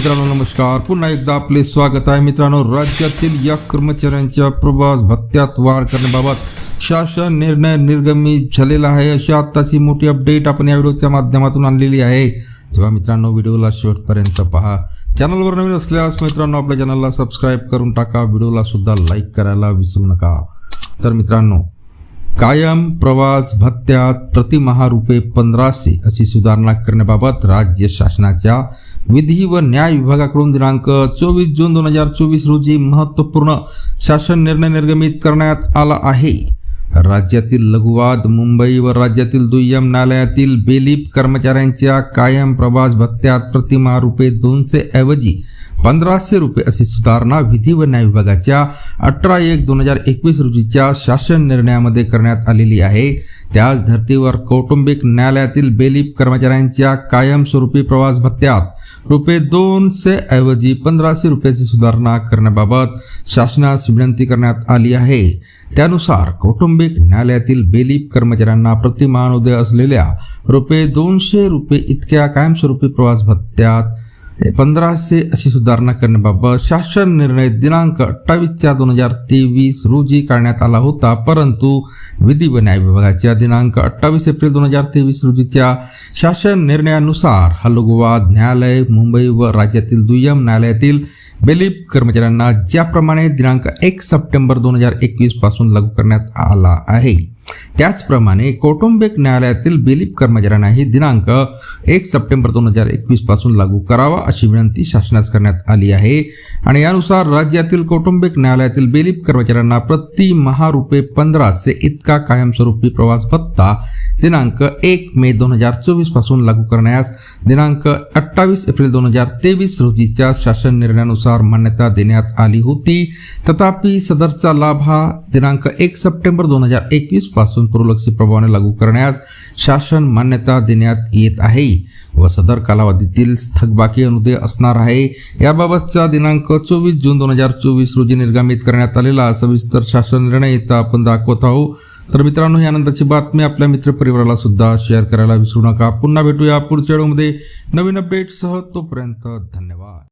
मित्रांनो नमस्कार. पुन्हा एकदा आपले स्वागत आहे. मित्रांनो राज्यातील या कर्मचाऱ्यांच्या प्रवास भत्त्यात वाढ करण्याबाबत शासन निर्णय निर्गमित झालेला आहे. अशी आत्ताची मोठी अपडेट आपण या व्हिडिओच्या माध्यमातून आणलेली आहे. तेव्हा मित्रांनो व्हिडिओला शेवटपर्यंत पहा. चॅनलवर नवीन असल्यास मित्रांनो आपल्या चॅनलला सबस्क्राईब करून टाका. व्हिडिओला सुद्धा लाईक करायला विसरू नका. तर मित्रांनो कायम प्रवास भत्त्यात प्रतिमहा रुपये पंधराशे अशी सुधारणा करण्याबाबत राज्य शासनाच्या विधी व न्याय विभागाकडून दिनांक चोवीस जून दोन हजार चोवीस रोजी महत्त्वपूर्ण शासन निर्णय निर्गमित करण्यात आला आहे. राज्यातील लघुवाद मुंबई व राज्यातील दुय्यम न्यायालयातील बेलीप कर्मचाऱ्यांच्या कायम प्रवास भत्त्यात प्रतिमा रुपये दोनशे ऐवजी पंधराशे रुपये अशी सुधारणा विधी व न्याय विभागाच्या अठरा एक दोन हजार एकवीस रोजीच्या शासन निर्णयामध्ये करण्यात आलेली आहे. त्याच धर्तीवर कौटुंबिक न्यायालयातील बेलीप कर्मचाऱ्यांच्या कायमस्वरूपी प्रवास भत्त्यात रुपये दोनशे ऐवजी पंधराशे रुपयाची सुधारणा करण्याबाबत शासनास विनंती करण्यात आली आहे. त्यानुसार कौटुंबिक न्यायालयातील बेलीप कर्मचाऱ्यांना प्रतिमानोदय असलेल्या रुपये दोनशे रुपये इतक्या कायमस्वरूपी प्रवास भत्त्यात पंधराशे अशी सुधारणा करण्याबाबत शासन निर्णय दिनांक अठ्ठावीस चार दोन हजार तेवीस रोजी काढण्यात आला होता. परंतु विधी व न्याय विभागाच्या दिनांक अठ्ठावीस एप्रिल दोन हजार तेवीस रोजीच्या शासन निर्णयानुसार हा लघुवाद न्यायालय मुंबई व राज्यातील दुय्यम न्यायालयातील बेलीप कर्मचाऱ्यांना ज्याप्रमाणे दिनांक एक सप्टेंबर दोन हजार एकवीसपासून लागू करण्यात आला आहे. त्याचप्रमाणे कौटुंबिक न्यायालयातील बिलीप कर्मचाऱ्यांनाही दिनांक एक सप्टेंबर दोन हजार एकवीसपासून लागू करावा अशी विनंती शासनास करण्यात आली आहे. आणि यानुसार राज्यातील कौटुंबिक न्यायालयातील बिलीप कर्मचाऱ्यांना प्रति महा रुपये पंधराशे इतका कायमस्वरूपी प्रवास भत्ता दिनांक एक मे दोन हजार चोवीसपासून लागू करण्यास दिनांक अठ्ठावीस एप्रिल दोन हजार तेवीस रोजीच्या शासन निर्णयानुसार मान्यता देण्यात आली होती. तथापि सदरचा लाभ हा दिनांक एक सप्टेंबर दोन हजार एकवीस पासून पूर्वलक्षी प्रभावाने लागू करण्यास शासन मान्यता देण्यात येत आहे व सदर कालावधीतील थकबाकी अनुदय असणार आहे. याबाबतचा दिनांक चोवीस जून दोन हजार चोवीस रोजी निर्गमित करण्यात आलेला सविस्तर शासन निर्णय आपण दाखवत आहोत. तर मित्रांनो यानंतरची बातमी आपल्या मित्रपरिवाराला सुद्धा शेअर करायला विसरू नका. पुन्हा भेटूया पुढच्या व्हिडिओमध्ये. नवीन अपडेटसह तोपर्यंत धन्यवाद.